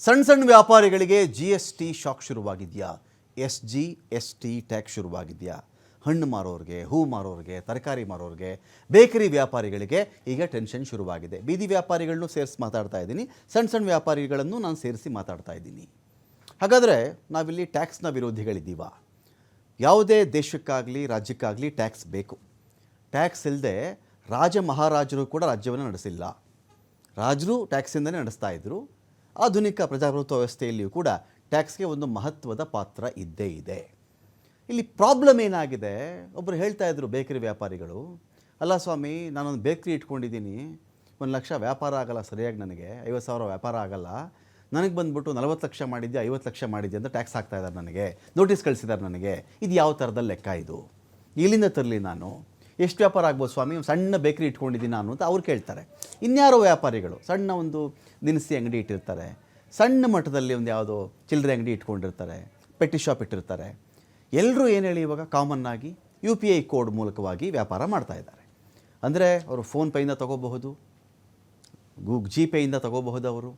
ಸಣ್ಣ ಸಣ್ಣ ವ್ಯಾಪಾರಿಗಳಿಗೆ G S T shock ಶುರುವಾಗಿದೆಯಾ? S G S T tax ಶುರುವಾಗಿದೆಯಾ? ಹಣ್ಣು ಮಾರೋರಿಗೆ, ಹೂ ಮಾರೋರಿಗೆ, ತರಕಾರಿ ಮಾರೋರಿಗೆ, ಬೇಕರಿ ವ್ಯಾಪಾರಿಗಳಿಗೆ ಈಗ ಟೆನ್ಷನ್ ಶುರುವಾಗಿದೆ. ಬೀದಿ ವ್ಯಾಪಾರಿಗಳನ್ನು ಸೇರಿಸಿ ಮಾತಾಡ್ತಾ ಇದ್ದೀನಿ. ಸಣ್ಣ ಸಣ್ಣ ವ್ಯಾಪಾರಿಗಳನ್ನು ನಾನು ಸೇರಿಸಿ ಮಾತಾಡ್ತಾ ಇದ್ದೀನಿ. ಹಾಗಾದರೆ ನಾವಿಲ್ಲಿ ಟ್ಯಾಕ್ಸ್ನ ವಿರೋಧಿಗಳಿದ್ದೀವ. ಯಾವುದೇ ದೇಶಕ್ಕಾಗಲಿ, ರಾಜ್ಯಕ್ಕಾಗಲಿ ಟ್ಯಾಕ್ಸ್ ಬೇಕು. ಟ್ಯಾಕ್ಸ್ ಇಲ್ಲದೆ ರಾಜ ಮಹಾರಾಜರು ಕೂಡ ರಾಜ್ಯವನ್ನು ನಡೆಸಿಲ್ಲ. ರಾಜರು ಟ್ಯಾಕ್ಸಿಂದಲೇ ನಡೆಸ್ತಾ ಇದ್ದರು ಆಧುನಿಕ ಪ್ರಜಾಪ್ರಭುತ್ವ ವ್ಯವಸ್ಥೆಯಲ್ಲಿಯೂ ಕೂಡ ಟ್ಯಾಕ್ಸ್ಗೆ ಒಂದು ಮಹತ್ವದ ಪಾತ್ರ ಇದ್ದೇ ಇದೆ. ಇಲ್ಲಿ ಪ್ರಾಬ್ಲಮ್ ಏನಾಗಿದೆ? ಒಬ್ಬರು ಹೇಳ್ತಾ ಇದ್ರು ಬೇಕರಿ ವ್ಯಾಪಾರಿಗಳು, ಅಲ್ಲ ಸ್ವಾಮಿ, ನಾನೊಂದು ಬೇಕ್ರಿ ಇಟ್ಕೊಂಡಿದ್ದೀನಿ. ಒಂದು ಲಕ್ಷ ವ್ಯಾಪಾರ ಆಗಲ್ಲ ಸರಿಯಾಗಿ ನನಗೆ, ಐವತ್ತು ಸಾವಿರ ವ್ಯಾಪಾರ ಆಗಲ್ಲ. ನನಗೆ ಬಂದ್ಬಿಟ್ಟು ನಲವತ್ತು ಲಕ್ಷ ಮಾಡಿದ್ದೆ ಐವತ್ತು ಲಕ್ಷ ಮಾಡಿದ್ದೆ ಅಂತ ಟ್ಯಾಕ್ಸ್ ಹಾಕ್ತಾ ಇದ್ದಾರೆ ನನಗೆ, ನೋಟಿಸ್ ಕಳಿಸಿದ್ದಾರೆ ನನಗೆ. ಇದು ಯಾವ ಥರದ ಲೆಕ್ಕ ಇದು? ಇಲ್ಲಿಂದ ತರಲಿ ನಾನು? ಎಷ್ಟು ವ್ಯಾಪಾರ ಆಗ್ಬೋದು ಸ್ವಾಮಿ? ಸಣ್ಣ ಬೇಕರಿ ಇಟ್ಕೊಂಡಿದ್ದೀನಿ ನಾನು ಅಂತ ಅವ್ರು ಕೇಳ್ತಾರೆ. ಇನ್ಯಾರೋ ವ್ಯಾಪಾರಿಗಳು, ಸಣ್ಣ ಒಂದು ದಿನಸಿ ಅಂಗಡಿ ಇಟ್ಟಿರ್ತಾರೆ, ಸಣ್ಣ ಮಟ್ಟದಲ್ಲಿ ಒಂದು ಯಾವುದೋ ಚಿಲ್ಲರೆ ಅಂಗಡಿ ಇಟ್ಕೊಂಡಿರ್ತಾರೆ, ಪೆಟ್ಟಿ ಶಾಪ್ ಇಟ್ಟಿರ್ತಾರೆ. ಎಲ್ಲರೂ ಏನು ಹೇಳಿ ಇವಾಗ? ಕಾಮನ್ನಾಗಿ ಯು ಪಿ ಐ ಕೋಡ್ ಮೂಲಕವಾಗಿ ವ್ಯಾಪಾರ ಮಾಡ್ತಾ ಇದ್ದಾರೆ. ಅಂದರೆ ಅವರು ಫೋನ್ಪೇಯಿಂದ ತಗೋಬಹುದು, ಗೂಗ್ ಜಿ ಪೇಯಿಂದ ತಗೋಬಹುದು ಅವರು,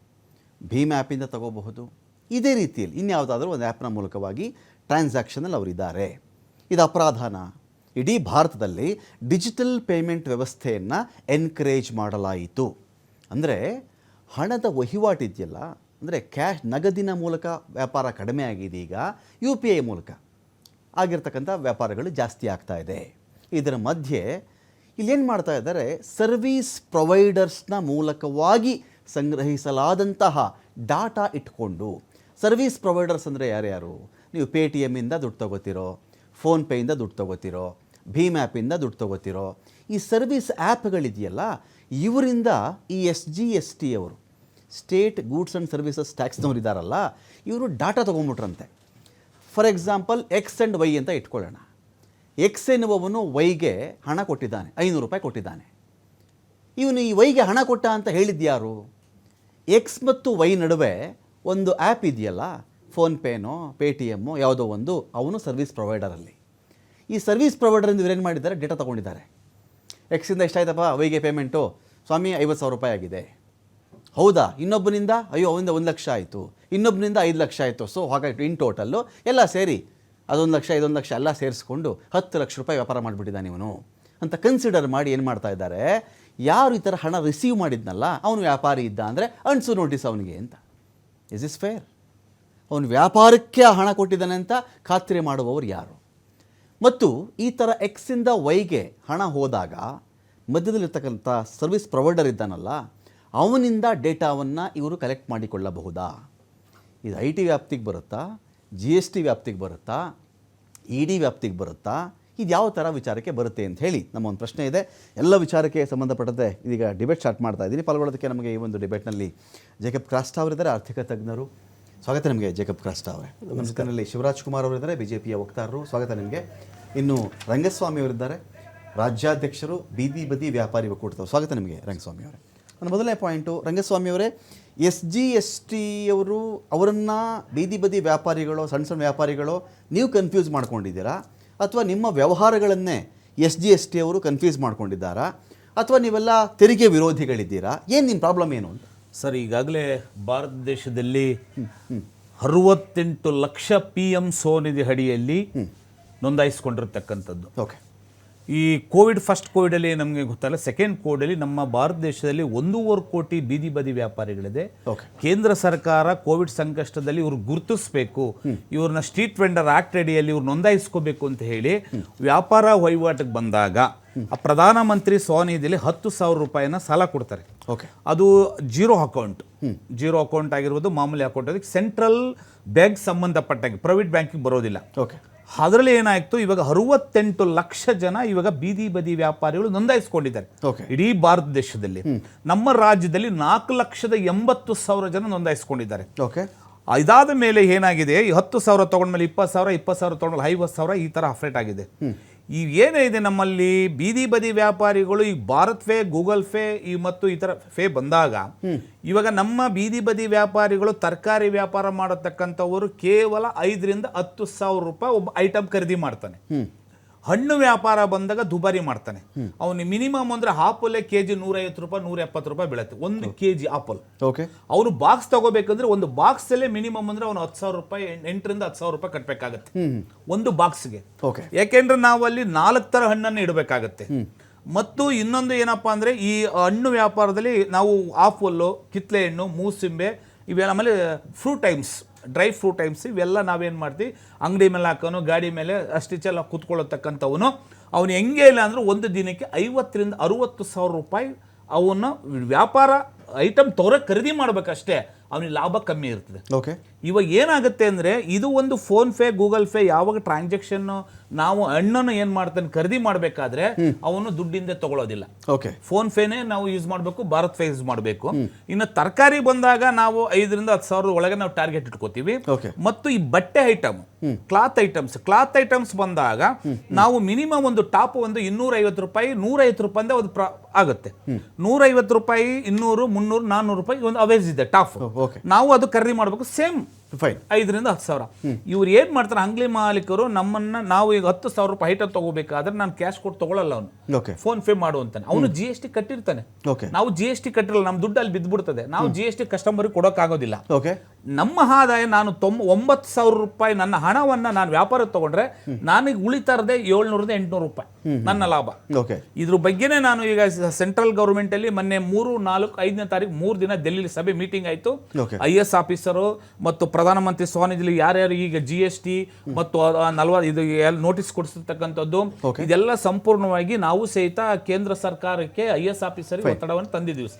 ಭೀಮ್ ಆ್ಯಪಿಂದ ತಗೋಬಹುದು. ಇದೇ ರೀತಿಯಲ್ಲಿ ಇನ್ಯಾವುದಾದ್ರೂ ಒಂದು ಆ್ಯಪ್ನ ಮೂಲಕವಾಗಿ ಟ್ರಾನ್ಸಾಕ್ಷನಲ್ಲಿ ಅವರಿದ್ದಾರೆ. ಇದು ಅಪರಾಧನ? ಇಡೀ ಭಾರತದಲ್ಲಿ ಡಿಜಿಟಲ್ ಪೇಮೆಂಟ್ ವ್ಯವಸ್ಥೆಯನ್ನು ಎನ್ಕರೇಜ್ ಮಾಡಲಾಯಿತು. ಅಂದರೆ ಹಣದ ವಹಿವಾಟಿದೆಯಲ್ಲ, ಅಂದರೆ ಕ್ಯಾಶ್ ನಗದಿನ ಮೂಲಕ ವ್ಯಾಪಾರ ಕಡಿಮೆ ಆಗಿದೆ ಈಗ ಯು ಪಿ ಐ ಮೂಲಕ ಆಗಿರ್ತಕ್ಕಂಥ ವ್ಯಾಪಾರಗಳು ಜಾಸ್ತಿ ಆಗ್ತಾ ಇದೆ. ಇದರ ಮಧ್ಯೆ ಇಲ್ಲೇನು ಮಾಡ್ತಾ ಇದ್ದಾರೆ? ಸರ್ವೀಸ್ ಪ್ರೊವೈಡರ್ಸ್ನ ಮೂಲಕವಾಗಿ ಸಂಗ್ರಹಿಸಲಾದಂತಹ ಡಾಟಾ ಇಟ್ಕೊಂಡು ಸರ್ವೀಸ್ ಪ್ರೊವೈಡರ್ಸ್ ಅಂದರೆ ಯಾರ್ಯಾರು? ನೀವು ಪೇ ಟಿ ಎಮ್ಮಿಂದ ದುಡ್ಡು ತಗೋತಿರೋ ಫೋನ್ಪೇಯಿಂದ ದುಡ್ಡು ತಗೋತಿರೋ ಭೀಮ್ ಆ್ಯಪಿಂದ ದುಡ್ಡು ತಗೋತಿರೋ, ಈ ಸರ್ವಿಸ್ ಆ್ಯಪ್ಗಳಿದೆಯಲ್ಲ ಇವರಿಂದ ಈ ಎಸ್ ಜಿ ಎಸ್ ಟಿ ಅವರು ಸ್ಟೇಟ್ ಗೂಡ್ಸ್ ಆ್ಯಂಡ್ ಸರ್ವಿಸಸ್ ಟ್ಯಾಕ್ಸ್ನವ್ರು ಇದ್ದಾರಲ್ಲ ಇವರು data ತೊಗೊಂಬಿಟ್ರಂತೆ. For example X and Y ಅಂತ ಇಟ್ಕೊಳ್ಳೋಣ. ಎಕ್ಸ್ ಎನ್ನುವವನು ವೈಗೆ ಹಣ ಕೊಟ್ಟಿದ್ದಾನೆ, ಐನೂರು ರೂಪಾಯಿ ಕೊಟ್ಟಿದ್ದಾನೆ. ಇವನು ಈ ವೈಗೆ ಹಣ ಕೊಟ್ಟ ಅಂತ ಹೇಳಿದ್ಯಾರು? ಎಕ್ಸ್ ಮತ್ತು ವೈ ನಡುವೆ ಒಂದು ಆ್ಯಪ್ ಇದೆಯಲ್ಲ ಫೋನ್ಪೇನೋ ಪೇ ಟಿ ಎಮ್ಮೋ ಯಾವುದೋ ಒಂದು, ಅವನು ಸರ್ವಿಸ್ ಪ್ರೊವೈಡರಲ್ಲಿ ಈ ಸರ್ವಿಸ್ ಪ್ರೊವೈಡರಿಂದ ಇವ್ರೇನು ಮಾಡಿದ್ದಾರೆ? ಡೇಟಾ ತೊಗೊಂಡಿದ್ದಾರೆ. ಎಕ್ಸಿಂದ ಎಷ್ಟಾಯ್ತಪ್ಪ? ವೈಗೆ ಪೇಮೆಂಟು ಸ್ವಾಮಿ, ಐವತ್ತು ಸಾವಿರ ರೂಪಾಯಿ ಆಗಿದೆ. ಹೌದಾ? ಇನ್ನೊಬ್ಬನಿಂದ? ಅಯ್ಯೋ, ಅವನಿಂದ ಒಂದು ಲಕ್ಷ ಆಯಿತು. ಇನ್ನೊಬ್ಬನಿಂದ ಐದು ಲಕ್ಷ ಆಯಿತು. ಸೊ ಹಾಗಾಯಿತು ಇನ್ ಟೋಟಲ್ಲು ಎಲ್ಲ ಸೇರಿ, ಅದೊಂದು ಲಕ್ಷ, ಇದೊಂದು ಲಕ್ಷ ಎಲ್ಲ ಸೇರಿಸ್ಕೊಂಡು ಹತ್ತು ಲಕ್ಷ ರೂಪಾಯಿ ವ್ಯಾಪಾರ ಮಾಡಿಬಿಟ್ಟಿದ್ದಾನೆ ಇವನು. ಅಂತ ಕನ್ಸಿಡರ್ ಮಾಡಿ ಏನು ಮಾಡ್ತಾ ಇದ್ದಾರೆ? ಯಾರು ಈ ಥರ ಹಣ ರಿಸೀವ್ ಮಾಡಿದ್ನಲ್ಲ, ಅವನು ವ್ಯಾಪಾರಿ ಇದ್ದ ಅಂದರೆ ಅಣಸು ನೋಟಿಸ್ ಅವನಿಗೆ ಅಂತ. ಇಸ್ ಇಸ್ ಫೇರ್ ಅವನು ವ್ಯಾಪಾರಕ್ಕೆ ಆ ಹಣ ಕೊಟ್ಟಿದ್ದಾನೆ ಅಂತ ಖಾತ್ರಿ ಮಾಡುವವರು ಯಾರು? ಮತ್ತು ಈ ಥರ ಎಕ್ಸಿಂದ ವೈಗೆ ಹಣ ಹೋದಾಗ ಮಧ್ಯದಲ್ಲಿರ್ತಕ್ಕಂಥ ಸರ್ವಿಸ್ ಪ್ರೊವೈಡರ್ ಇದ್ದಾನಲ್ಲ, ಅವನಿಂದ ಡೇಟಾವನ್ನು ಇವರು ಕಲೆಕ್ಟ್ ಮಾಡಿಕೊಳ್ಳಬಹುದಾ? ಇದು ಐ ಟಿ ವ್ಯಾಪ್ತಿಗೆ ಬರುತ್ತಾ? ಜಿ ಎಸ್ ಟಿ ವ್ಯಾಪ್ತಿಗೆ ಬರುತ್ತಾ? ಇ ಡಿ ವ್ಯಾಪ್ತಿಗೆ ಬರುತ್ತಾ? ಇದು ಯಾವ ಥರ ವಿಚಾರಕ್ಕೆ ಬರುತ್ತೆ ಅಂತ ಹೇಳಿ ನಮ್ಮ ಒಂದು ಪ್ರಶ್ನೆ ಇದೆ. ಎಲ್ಲ ವಿಚಾರಕ್ಕೆ ಸಂಬಂಧಪಟ್ಟಂತೆ ಇದೀಗ ಡಿಬೇಟ್ ಸ್ಟಾರ್ಟ್ ಮಾಡ್ತಾ ಇದ್ದೀನಿ. ಪಾಲ್ಗೊಳ್ಳೋದಕ್ಕೆ ನಮಗೆ ಈ ಒಂದು ಡಿಬೇಟ್ನಲ್ಲಿ ಜೇಕಬ್ ಕ್ರಾಸ್ಟ್ ಅವರಿದ್ದಾರೆ ಆರ್ಥಿಕ ತಜ್ಞರು. ಸ್ವಾಗತ ನಿಮಗೆ ಜೇಕಬ್ ಕ್ರಾಸ್ಟ್ ಅವರೇ. ನಮಸ್ಕಾರದಲ್ಲಿ ಶಿವರಾಜ್ ಕುಮಾರ್ ಅವರಿದ್ದಾರೆ ಬಿ ಜೆ ಪಿಯ ವಕ್ತಾರರು. ಸ್ವಾಗತ ನಿಮಗೆ. ಇನ್ನು ರಂಗಸ್ವಾಮಿ ಅವರಿದ್ದಾರೆ. ರಾಜ್ಯಾಧ್ಯಕ್ಷರು ಬೀದಿ ಬದಿ ವ್ಯಾಪಾರಿ ಒಕ್ಕೂಟದವರು. ಸ್ವಾಗತ ನಿಮಗೆ ರಂಗಸ್ವಾಮಿ ಅವರೇ. ನನ್ನ ಮೊದಲನೇ ಪಾಯಿಂಟು ರಂಗಸ್ವಾಮಿ ಅವರೇ ಎಸ್ ಜಿ ಎಸ್ ಟಿಯವರು ಅವರನ್ನು ಬೀದಿ ಬದಿ ವ್ಯಾಪಾರಿಗಳು ಸಣ್ಣ ಸಣ್ಣ ವ್ಯಾಪಾರಿಗಳು ನೀವು ಕನ್ಫ್ಯೂಸ್ ಮಾಡ್ಕೊಂಡಿದ್ದೀರಾ? ಅಥವಾ ನಿಮ್ಮ ವ್ಯವಹಾರಗಳನ್ನೇ ಎಸ್ ಜಿ ಎಸ್ ಟಿ ಅವರು ಕನ್ಫ್ಯೂಸ್ ಮಾಡ್ಕೊಂಡಿದ್ದಾರಾ? ಅಥವಾ ನೀವೆಲ್ಲ ತೆರಿಗೆ ವಿರೋಧಿಗಳಿದ್ದೀರಾ? ಏನು ನಿಮ್ಮ ಪ್ರಾಬ್ಲಮ್ ಏನು ಅಂತ? ಸರ್ ಈಗಾಗಲೇ ಭಾರತ ದೇಶದಲ್ಲಿ ಅರವತ್ತೆಂಟು ಲಕ್ಷ ಪಿ ಎಂ ಸೋನಿಧಿ ಅಡಿಯಲ್ಲಿ ನೋಂದಾಯಿಸ್ಕೊಂಡಿರ್ತಕ್ಕಂಥದ್ದು. ಓಕೆ. ಈ ಕೋವಿಡ್ ಫಸ್ಟ್ ಕೋವಿಡಲ್ಲಿ ನಮಗೆ ಗೊತ್ತಲ್ಲ ಸೆಕೆಂಡ್ ಕೋವಿಡಲ್ಲಿ ನಮ್ಮ ಭಾರತ ದೇಶದಲ್ಲಿ ಒಂದೂವರೆ ಕೋಟಿ ಬೀದಿ ಬದಿ ವ್ಯಾಪಾರಿಗಳಿದೆ. ಓಕೆ. ಕೇಂದ್ರ ಸರ್ಕಾರ ಕೋವಿಡ್ ಸಂಕಷ್ಟದಲ್ಲಿ ಇವ್ರು ಗುರುತಿಸಬೇಕು ಇವ್ರನ್ನ ಸ್ಟ್ರೀಟ್ ವೆಂಡರ್ ಆಕ್ಟ್ ಅಡಿಯಲ್ಲಿ ಇವ್ರು ನೋಂದಾಯಿಸ್ಕೋಬೇಕು ಅಂತ ಹೇಳಿ ವ್ಯಾಪಾರ ವಹಿವಾಟಿಗೆ ಬಂದಾಗ ಆ ಪ್ರಧಾನಮಂತ್ರಿ ಸ್ವನಿಧಿಯಲ್ಲಿ ಹತ್ತು ಸಾವಿರ ರೂಪಾಯಿನ ಸಾಲ ಕೊಡ್ತಾರೆ. ಓಕೆ. ಅದು ಜೀರೋ ಅಕೌಂಟ್. ಜೀರೋ ಅಕೌಂಟ್ ಆಗಿರ್ಬೋದು ಮಾಮೂಲಿ ಅಕೌಂಟ್. ಅದಕ್ಕೆ ಸೆಂಟ್ರಲ್ ಬ್ಯಾಂಕ್ ಸಂಬಂಧಪಟ್ಟಾಗಿ ಪ್ರೈವೇಟ್ ಬ್ಯಾಂಕಿಗೆ ಬರೋದಿಲ್ಲ. ಓಕೆ. ಅದರಲ್ಲಿ ಏನಾಯಿತು ಇವಾಗ ಅರವತ್ತೆಂಟು ಲಕ್ಷ ಜನ ಇವಾಗ ಬೀದಿ ಬದಿ ವ್ಯಾಪಾರಿಗಳು ನೋಂದಾಯಿಸ್ಕೊಂಡಿದ್ದಾರೆ. ಇಡೀ ಭಾರತ ದೇಶದಲ್ಲಿ. ನಮ್ಮ ರಾಜ್ಯದಲ್ಲಿ ನಾಲ್ಕು ಲಕ್ಷದ ಎಂಬತ್ತು ಸಾವಿರ ಜನ ನೋಂದಾಯಿಸ್ಕೊಂಡಿದ್ದಾರೆ. ಓಕೆ. ಇದಾದ ಮೇಲೆ ಏನಾಗಿದೆ ಈ ಹತ್ತು ಸಾವಿರ ತಗೊಂಡ್ಮೇಲೆ ಇಪ್ಪತ್ತು ಸಾವಿರ ಇಪ್ಪತ್ತು ಸಾವಿರ ತೊಗೊಂಡ್ಮೇಲೆ ಐವತ್ತು ಸಾವಿರ ಈ ಥರ ಅಫ್ರೇಟ್ ಆಗಿದೆ. ಈ ಇದೆ ನಮ್ಮಲ್ಲಿ ಬೀದಿ ಬದಿ ವ್ಯಾಪಾರಿಗಳು ಈ ಭಾರತ್ ಫೇ ಗೂಗಲ್ ಫೇ ಈ ಮತ್ತು ಈ ಥರ ಫೇ ಬಂದಾಗ ಇವಾಗ ನಮ್ಮ ಬೀದಿ ಬದಿ ವ್ಯಾಪಾರಿಗಳು ತರಕಾರಿ ವ್ಯಾಪಾರ ಮಾಡತಕ್ಕಂಥವರು ಕೇವಲ ಐದರಿಂದ ಹತ್ತು ಸಾವಿರ ರೂಪಾಯಿ ಒಬ್ಬ ಐಟಮ್ ಖರೀದಿ ಮಾಡ್ತಾನೆ. ಹಣ್ಣು ವ್ಯಾಪಾರ ಬಂದಾಗ ದುಬಾರಿ ಮಾಡ್ತಾನೆ. ಅವನು ಮಿನಿಮಮ್ ಅಂದ್ರೆ ಆಪಲ್ಲೇ ಕೆ ಜಿ ನೂರೈವತ್ತು ರೂಪಾಯಿ ನೂರ ಎಪ್ಪತ್ತು ರೂಪಾಯಿ ಬೀಳುತ್ತೆ. ಒಂದು ಕೆ ಜಿ ಆಪಲ್ ಓಕೆ. ಅವನು ಬಾಕ್ಸ್ ತಗೋಬೇಕಂದ್ರೆ ಒಂದು ಬಾಕ್ಸ್ ಅಲ್ಲೇ ಮಿನಿಮಮ್ ಅಂದ್ರೆ ಅವನು ಹತ್ತು ಸಾವಿರ ರೂಪಾಯಿ ಎಂಟರಿಂದ ಹತ್ತು ಸಾವಿರ ರೂಪಾಯಿ ಕಟ್ಟಬೇಕಾಗತ್ತೆ ಒಂದು ಬಾಕ್ಸ್ಗೆ ಓಕೆ. ಯಾಕೆಂದ್ರೆ ನಾವು ಅಲ್ಲಿ ನಾಲ್ಕು ಥರ ಹಣ್ಣನ್ನು ಇಡಬೇಕಾಗತ್ತೆ. ಮತ್ತು ಇನ್ನೊಂದು ಏನಪ್ಪಾ ಅಂದ್ರೆ ಈ ಹಣ್ಣು ವ್ಯಾಪಾರದಲ್ಲಿ ನಾವು ಆಫಲ್ಲು ಕಿತ್ಲೆ ಹಣ್ಣು ಮೂಸಿಂಬೆ ಇವೆಲ್ಲ ಆಮೇಲೆ fruit items dry fruit items ಇವೆಲ್ಲ ನಾವೇನು ಮಾಡ್ತೀವಿ? ಅಂಗಡಿ ಮೇಲೆ ಹಾಕೋನು, ಗಾಡಿ ಮೇಲೆ ಅಷ್ಟಿಚ್ಚೆಲ್ಲ ಕೂತ್ಕೊಳ್ಳತಕ್ಕಂಥವನು, ಅವನು ಹೆಂಗೆ ಇಲ್ಲ ಅಂದರೂ ಒಂದು ದಿನಕ್ಕೆ ಐವತ್ತರಿಂದ ಅರುವತ್ತು ಸಾವಿರ ರೂಪಾಯಿ ಅವನ್ನ ವ್ಯಾಪಾರ ಐಟಮ್ ತೋರ ಖರೀದಿ ಮಾಡಬೇಕಷ್ಟೇ. ಅವನಿಗೆ ಲಾಭ ಕಮ್ಮಿ ಇರ್ತದೆ. ಓಕೆ ಇವಾಗ ಏನಾಗುತ್ತೆ ಅಂದ್ರೆ ಇದು ಒಂದು ಫೋನ್ ಪೇ ಗೂಗಲ್ ಪೇ ಯಾವಾಗ ಟ್ರಾನ್ಸಾಕ್ಷನ್ ನಾವು ಹಣ್ಣನ್ನು ಏನು ಮಾಡ್ತಾನೆ ಖರೀದಿ ಮಾಡಬೇಕಾದ್ರೆ ಅವನು ದುಡ್ಡಿಂದ ತಗೊಳ್ಳೋದಿಲ್ಲ ಓಕೆ ಫೋನ್ ಪೇನೇ ನಾವು ಯೂಸ್ ಮಾಡಬೇಕು ಭಾರತ್ ಪೇ ಯೂಸ್ ಮಾಡಬೇಕು. ಇನ್ನು ತರಕಾರಿ ಬಂದಾಗ ನಾವು ಐದರಿಂದ ಹತ್ತು ಸಾವಿರದ ಒಳಗೆ ನಾವು ಟಾರ್ಗೆಟ್ ಇಟ್ಕೋತೀವಿ. ಮತ್ತು ಈ ಬಟ್ಟೆ item cloth items cloth items ಬಂದಾಗ ನಾವು ಮಿನಿಮಮ್ ಒಂದು ಟಾಪ್ ಒಂದು ಇನ್ನೂರ ಐವತ್ತು ರೂಪಾಯಿ ನೂರೈವತ್ತು ರೂಪಾಯಿಂದ ಒಂದು ಪ್ರ- ಆಗುತ್ತೆ. ನೂರೈವತ್ತು ರೂಪಾಯಿ ಇನ್ನೂರು ಮುನ್ನೂರು ನಾನ್ನೂರು ರೂಪಾಯಿ ಒಂದು ಅವೇಜ್ ಇದೆ ಟಾಪ್ ಓಕೆ ನಾವು ಅದು ಖರೀದಿ ಮಾಡಬೇಕು ಸೇಮ್ ಫೈನ್ ಐದರಿಂದ ಹತ್ತು ಸಾವಿರ. ಇವ್ರು ಏನ್ ಮಾಡ್ತಾರೆ ಅಂಗ್ಲಿ ಮಾಲೀಕರು ನಮ್ಮನ್ನ ನಾವು ಈಗ ಹತ್ತು ಸಾವಿರ ರೂಪಾಯಿ ಐಟಮ್ ತಗೋಬೇಕಾದ್ರೆ ನಾನು ಕ್ಯಾಶ್ ಕೊಟ್ಟು ತಗೊಳ್ಳಲ್ಲ ಅವನು. ಓಕೆ ಫೋನ್ ಪೇ ಮಾಡು ಅಂತಾನೆ. ಅವನು ಜಿ ಎಸ್ ಟಿ ಕಟ್ಟಿರ್ತಾನೆ. ಓಕೆ ನಾವು ಜಿ ಎಸ್ ಟಿ ಕಟ್ಟಿರಲ್ಲ ನಮ್ಮ ದುಡ್ಡು ಅಲ್ಲಿ ಬಿದ್ದ್ಬಿಡ್ತದೆ. ನಾವು ಜಿ ಎಸ್ ಟಿ ಕಸ್ಟಮರ್ಗೆ ಕೊಡೋಕ್ಕಾಗೋದಿಲ್ಲ. ಓಕೆ ನಮ್ಮ ಆದಾಯ ನಾನು ತೊಂಬ ಒಂಬತ್ತು ಸಾವಿರ ರೂಪಾಯಿ ನನ್ನ ಹಣವನ್ನ ನಾನು ವ್ಯಾಪಾರಕ್ಕೆ ತಗೊಂಡ್ರೆ ನನಗೆ ಉಳಿತಾರದೆ ಏಳ್ನೂರದ ಎಂಟುನೂರು ರೂಪಾಯಿ ನನ್ನ ಲಾಭ. ಓಕೆ. ಇದ್ರ ಬಗ್ಗೆನೇ ನಾನು ಈಗ ಸೆಂಟ್ರಲ್ ಗೌರ್ಮೆಂಟಲ್ಲಿ ಮೊನ್ನೆ ಮೂರು ನಾಲ್ಕು ಐದನೇ ತಾರೀಕು ಮೂರು ದಿನ ದೆಲ್ಲಿಲಿ ಸಭೆ ಮೀಟಿಂಗ್ ಆಯ್ತು. ಐ ಎಸ್ ಆಫೀಸರು ಮತ್ತು ಪ್ರಧಾನಮಂತ್ರಿ ಸ್ವಾನಿಧಿಲಿ ಯಾರ್ಯಾರು ಈಗ ಜಿ ಎಸ್ ಟಿ ಮತ್ತು ನಲ್ವ ಇದು ನೋಟಿಸ್ ಕೊಡಿಸಿರ್ತಕ್ಕಂಥದ್ದು. ಇದೆಲ್ಲ ಸಂಪೂರ್ಣವಾಗಿ ನಾವು ಸಹಿತ ಕೇಂದ್ರ ಸರ್ಕಾರಕ್ಕೆ ಐ ಎಸ್ ಆಫೀಸರಿಗೆ ಒತ್ತಡವನ್ನು ತಂದಿದ್ದೀವಿ ಸರ್.